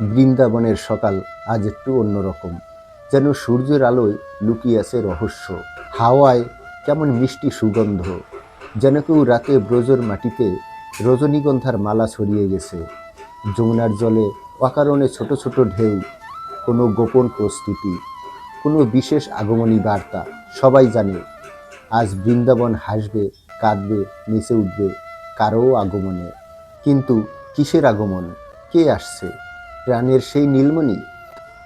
বৃন্দাবনের সকাল আজ একটু অন্যরকম। যেন সূর্যের আলোয় লুকিয়ে আছে রহস্য। হাওয়ায় কেমন মিষ্টি সুগন্ধ। যেন কেউ রাতে ব্রজর মাটিতে রজনীগন্ধার মালা ছড়িয়ে গেছে। যমুনার জলে অকারণে ছোট ছোট ঢেউ, কোনো গোপন প্রস্তুতি, কোনো বিশেষ আগমনী বার্তা সবাই জানে। আজ বৃন্দাবন হাসবে, কাঁদবে, নেচে উঠবে কারও আগমনে। কিন্তু কিসের আগমন? কে আসছে? প্রাণের সেই নীলমণি?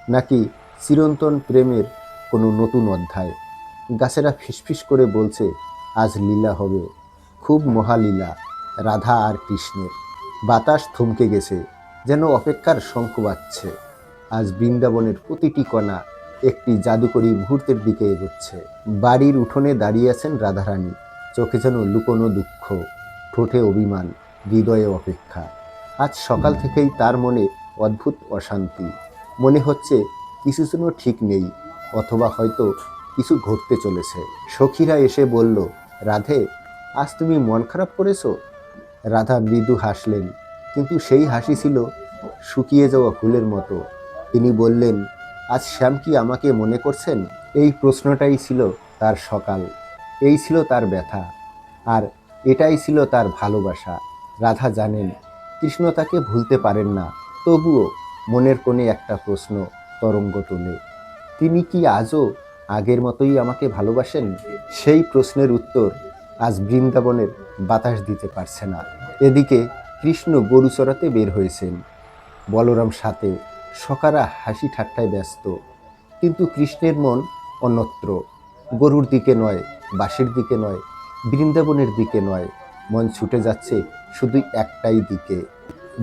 নাকি চিরন্তন প্রেমের কোনো নতুন অধ্যায়? গাছেরা ফিসফিস করে বলছে, আজ লীলা হবে। খুব মহালীলা, রাধা আর কৃষ্ণের। বাতাস থমকে গেছে, যেন অপেক্ষার শঙ্খ বাজছে। আজ বৃন্দাবনের প্রতিটি কণা একটি জাদুকরী মুহূর্তের দিকে এগোচ্ছে। বাড়ির উঠোনে দাঁড়িয়ে আছেন রাধারানী। চোখে যেন লুকোনো দুঃখ, ঠোঁটে অভিমান, হৃদয়ে অপেক্ষা। আজ সকাল থেকেই তার মনে অদ্ভুত অশান্তি। মনে হচ্ছে কিছু যেন ঠিক নেই, অথবা হয়তো কিছু ঘটতে চলেছে। সখীরা এসে বলল, রাধে, আজ তুমি মন খারাপ করেছ? রাধা মৃদু হাসলেন, কিন্তু সেই হাসি ছিল শুকিয়ে যাওয়া ফুলের মতো। তিনি বললেন, আজ শ্যাম কি আমাকে মনে করছেন? এই প্রশ্নটাই ছিল তার সকাল। এই ছিল তার ব্যথা, আর এটাই ছিল তার ভালোবাসা। রাধা জানেন, কৃষ্ণ তাকে ভুলতে পারেন না। তবুও মনের কোণে একটা প্রশ্ন তরঙ্গ তোলে, তিনি কি আজও আগের মতোই আমাকে ভালোবাসেন? সেই প্রশ্নের উত্তর আজ বৃন্দাবনের বাতাস দিতে পারছে না। এদিকে কৃষ্ণ গরু চড়াতে বের হয়েছেন। বলরাম সাথে সকারা হাসি ঠাট্টায় ব্যস্ত, কিন্তু কৃষ্ণের মন অন্যত্র। গরুর দিকে নয়, বাঁশের দিকে নয়, বৃন্দাবনের দিকে নয়। মন ছুটে যাচ্ছে শুধু একটাই দিকে,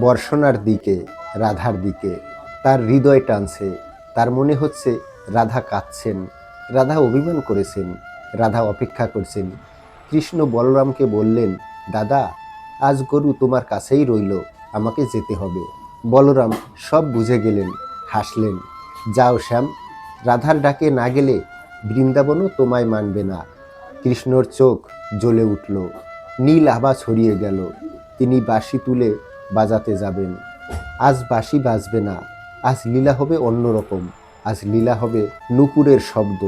বর্ষণার দিকে। রাধার দিকে। তার হৃদয় টানছে। তার মনে হচ্ছে রাধা কাঁদছেন। রাধা অভিমান করেছেন। রাধা অপেক্ষা করছেন। কৃষ্ণ বলরামকে বললেন, দাদা, আজ গরু তোমার কাছেই রইল। আমাকে যেতে হবে। বলরাম সব বুঝে গেলেন, হাসলেন। যাও শ্যাম, রাধার ডাকে না গেলে বৃন্দাবনও তোমায় মানবে না। কৃষ্ণর চোখ জ্বলে উঠল। নীল আভা ছড়িয়ে গেল। তিনি বাঁশি তুলে বাজাতে যাবেন। আজ বাঁশি বাজবে না, আজ লীলা হবে অন্যরকম আজ লীলা হবে নুপুরের শব্দ।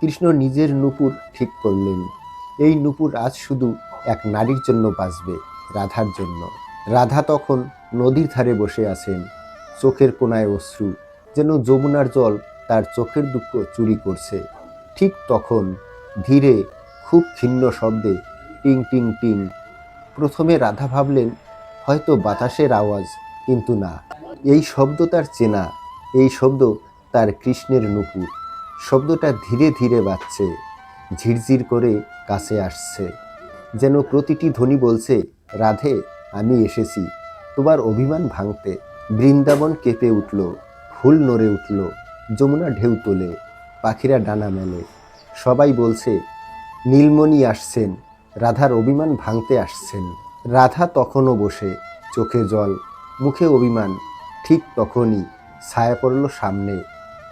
কৃষ্ণ নিজের নুপুর ঠিক করলেন, এই নুপুর আজ শুধু এক নারীর জন্য বাজবে, রাধার জন্য। রাধা তখন নদীর ধারে বসে আছেন, চোখের কোনায় অশ্রু, যেন যমুনার জল তার চোখের দুঃখ চুরি করছে। ঠিক তখন ধীরে, খুব ক্ষীণ শব্দে টিং টিং টিং, প্রথমে রাধা ভাবলেন, হয়তো বাতাসের আওয়াজ কিন্তু না। এই শব্দ তার চেনা, এই শব্দ তার কৃষ্ণের নুপুর। শব্দটা ধীরে ধীরে বাজছে, ঝিরঝির করে কাছে আসছে। যেন প্রতিটি ধ্বনি বলছে, রাধে, আমি এসেছি। তোমার অভিমান ভাঙতে বৃন্দাবন কেঁপে উঠল, ফুল নড়ে উঠল, যমুনা ঢেউ তোলে, পাখিরা ডানা মেলে। সবাই বলছে, নীলমণি আসছেন, রাধার অভিমান ভাঙতে আসছেন। রাধা তখনও বসে, চোখে জল মুখে অভিমান, ঠিক তখনই ছায়া পড়ল সামনে।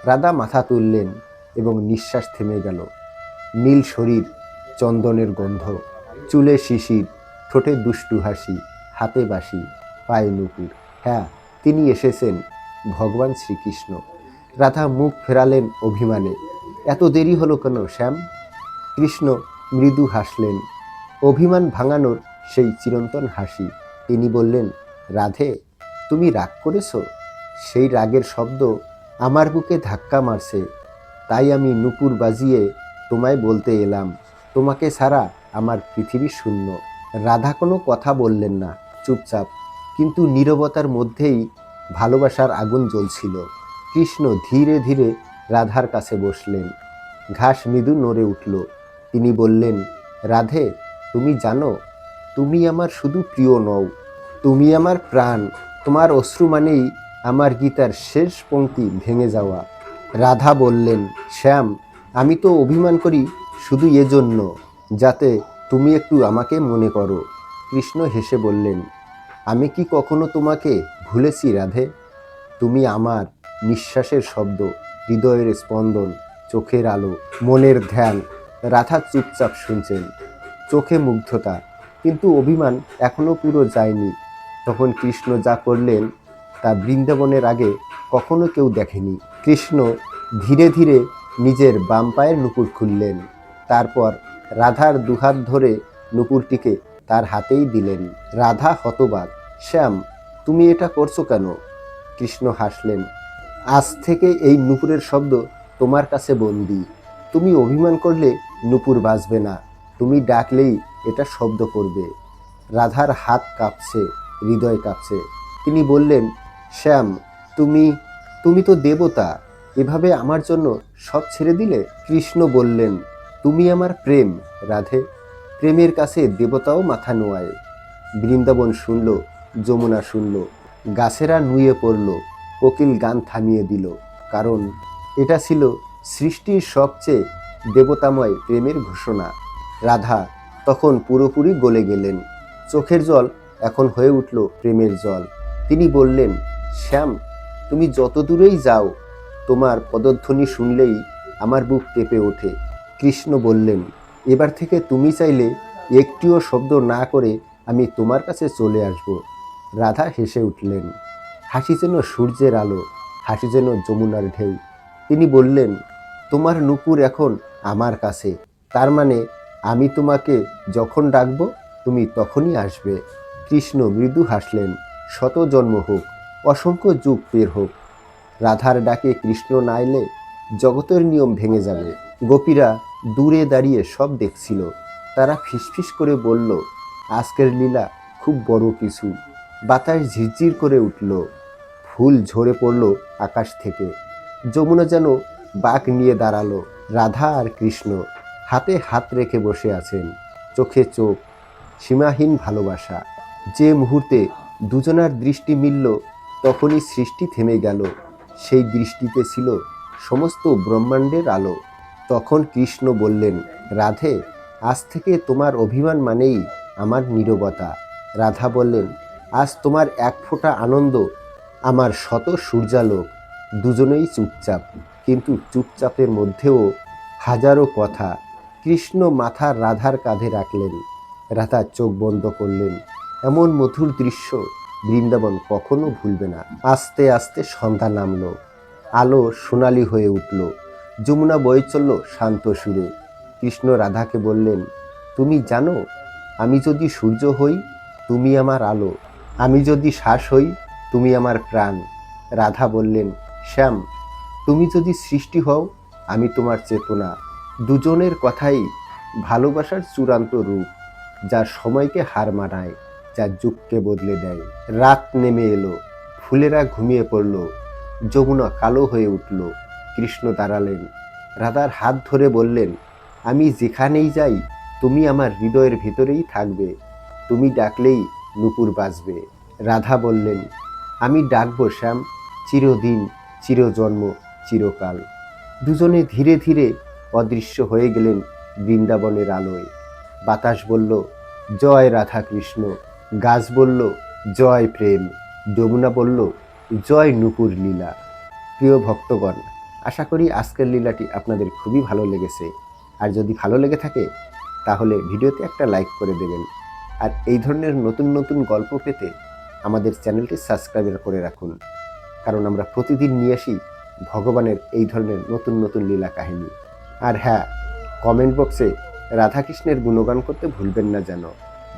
রাধা মাথা তুললেন এবং নিঃশ্বাস থেমে গেল। নীল শরীর, চন্দনের গন্ধ, চুলে শিশির, ঠোঁটে দুষ্টু হাসি, হাতে বাসি পায়ে নুপুর। হ্যাঁ তিনি এসেছেন ভগবান শ্রীকৃষ্ণ। রাধা মুখ ফেরালেন অভিমানে। এত দেরি হলো কেন, শ্যাম? কৃষ্ণ মৃদু হাসলেন। অভিমান ভাঙানোর সেই চিরন্তন হাসি। তিনি বললেন, রাধে তুমি রাগ করেছ? সেই রাগের শব্দ আমার বুকে ধাক্কা মারছে। তাই আমি নুপুর বাজিয়ে তোমায় বলতে এলাম, তোমাকে ছাড়া আমার পৃথিবী শূন্য। রাধা কোনো কথা বললেন না, চুপচাপ। কিন্তু নীরবতার মধ্যেই ভালোবাসার আগুন জ্বলছিল। কৃষ্ণ ধীরে ধীরে রাধার কাছে বসলেন। ঘাস মৃদু নড়ে উঠল। তিনি বললেন, রাধে, তুমি জানো, তুমি আমার শুধু প্রিয় নও। তুমি আমার প্রাণ। তোমার অশ্রু মানেই আমার গীতার শেষ পঙ্ক্তি ভেঙে যাওয়া। রাধা বললেন, শ্যাম, আমি তো অভিমান করি শুধু এজন্য যাতে তুমি একটু আমাকে মনে করো। কৃষ্ণ হেসে বললেন, আমি কি কখনো তোমাকে ভুলেছি রাধে? তুমি আমার নিঃশ্বাসের শব্দ, হৃদয়ের স্পন্দন, চোখের আলো, মনের ধ্যান। রাধা চুপচাপ শুনছেন। চোখে মুগ্ধতা, কিন্তু অভিমান এখনও পুরো যায়নি। তখন কৃষ্ণ যা করলেন তা বৃন্দাবনের আগে কখনো কেউ দেখেনি। কৃষ্ণ ধীরে ধীরে নিজের বাম পায়ের নুপুর খুললেন। তারপর রাধার দুহাত ধরে নুপুরটিকে তার হাতেই দিলেন। রাধা হতবাক, শ্যাম, তুমি এটা করছ কেন? কৃষ্ণ হাসলেন, আজ থেকে এই নুপুরের শব্দ তোমার কাছে বন্দি। তুমি অভিমান করলে নুপুর বাজবে না। তুমি ডাকলেই এটা শব্দ করবে। রাধার হাত কাঁপছে। হৃদয় কাঁপছে। তিনি বললেন, শ্যাম, তুমি তুমি তো দেবতা, এভাবে আমার জন্য সব ছেড়ে দিলে? কৃষ্ণ বললেন, তুমি আমার প্রেম, রাধে। প্রেমের কাছে দেবতাও মাথা নোয়ায়। বৃন্দাবন শুনল, যমুনা শুনল, গাছেরা নুয়ে পড়ল, কোকিল গান থামিয়ে দিল, কারণ এটা ছিল সৃষ্টির সবচেয়ে দেবতাময় প্রেমের ঘোষণা। রাধা তখন পুরোপুরি গলে গেলেন। চোখের জল এখন হয়ে উঠল প্রেমের জল। তিনি বললেন, শ্যাম, তুমি যত দূরেই যাও, তোমার পদধ্বনি শুনলেই আমার বুক কেঁপে ওঠে। কৃষ্ণ বললেন, এবার থেকে তুমি চাইলে একটিও শব্দ না করে আমি তোমার কাছে চলে আসব। রাধা হেসে উঠলেন, হাসি যেন সূর্যের আলো, হাসি যেন যমুনার ঢেউ। তিনি বললেন, তোমার নুপুর এখন আমার কাছে, তার মানে আমি তোমাকে যখন ডাকবো, তুমি তখনই আসবে। কৃষ্ণ মৃদু হাসলেন, শত জন্ম হোক, অসংখ্য যুগ পের হোক। রাধার ডাকে কৃষ্ণ না এলে জগতের নিয়ম ভেঙে যাবে। গোপীরা দূরে দাঁড়িয়ে সব দেখছিল। তারা ফিসফিস করে বলল, আজকের লীলা খুব বড় কিছু। বাতাস ঝিরঝির করে উঠল। ফুল ঝরে পড়ল আকাশ থেকে। যমুনা যেন বাঘ নিয়ে দাঁড়াল, রাধা আর কৃষ্ণ হাতে হাত রেখে বসে আছেন। চোখে চোখ, সীমাহীন ভালোবাসা। যে মুহূর্তে দুজনার দৃষ্টি মিলল, তখনই সৃষ্টি থেমে গেল। সেই দৃষ্টিতে ছিল সমস্ত ব্রহ্মাণ্ডের আলো। তখন কৃষ্ণ বললেন, রাধে, আজ থেকে তোমার অভিমান মানেই আমার নীরবতা। রাধা বললেন, আজ তোমার এক ফোঁটা আনন্দ, আমার শত সূর্যালোক। দুজনেই চুপচাপ, কিন্তু চুপচাপের মধ্যেও হাজারো কথা। কৃষ্ণ মাথা রাধার কাঁধে রাখলেন। রাধা চোখ বন্ধ করলেন। এমন মধুর দৃশ্য বৃন্দাবন কখনো ভুলবে না। আস্তে আস্তে সন্ধ্যা নামলো। আলো সোনালি হয়ে উঠল। যমুনা বয়ে চলল শান্ত সুরে। কৃষ্ণ রাধাকে বললেন, তুমি জানো, আমি যদি সূর্য হই, তুমি আমার আলো। আমি যদি শ্বাস হই, তুমি আমার প্রাণ। রাধা বললেন, শ্যাম, তুমি যদি সৃষ্টি হও, আমি তোমার চেতনা। দুজনের কথাই ভালোবাসার চূড়ান্ত রূপ, যা সময়কে হার মানায়। যা যুগকে বদলে দেয়। রাত নেমে এলো, ফুলেরা ঘুমিয়ে পড়ল, যমুনা কালো হয়ে উঠল। কৃষ্ণ দাঁড়ালেন, রাধার হাত ধরে বললেন, আমি যেখানেই যাই, তুমি আমার হৃদয়ের ভেতরেই থাকবে। তুমি ডাকলেই নুপুর বাজবে। রাধা বললেন, আমি ডাকবো শ্যাম, চিরদিন, চিরজন্ম, চিরকাল। দুজনে ধীরে ধীরে অদৃশ্য হয়ে গেলেন বৃন্দাবনের আলোয়। বাতাস বলল, জয় রাধা কৃষ্ণ। গাছ বলল, জয় প্রেম। যমুনা বলল, জয় নুপুর লীলা। প্রিয় ভক্তগণ, আশা করি আজকের লীলাটি আপনাদের খুবই ভালো লেগেছে। আর যদি ভালো লেগে থাকে, তাহলে ভিডিওতে একটা লাইক করে দেবেন। আর এই ধরনের নতুন নতুন গল্প পেতে আমাদের চ্যানেলটি সাবস্ক্রাইব করে রাখুন। কারণ আমরা প্রতিদিন নিয়ে আসি ভগবানের এই ধরনের নতুন নতুন লীলা কাহিনী। আর হ্যাঁ কমেন্ট বক্সে রাধাকৃষ্ণের গুণগান করতে ভুলবেন না যেন।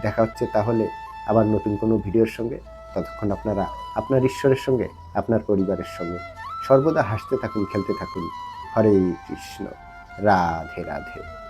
দেখা হচ্ছে তাহলে আবার নতুন কোনো ভিডিওর সঙ্গে, ততক্ষণ আপনারা আপনার ঈশ্বরের সঙ্গে, আপনার পরিবারের সঙ্গে সর্বদা হাসতে থাকুন, খেলতে থাকুন। হরে কৃষ্ণ। রাধে রাধে।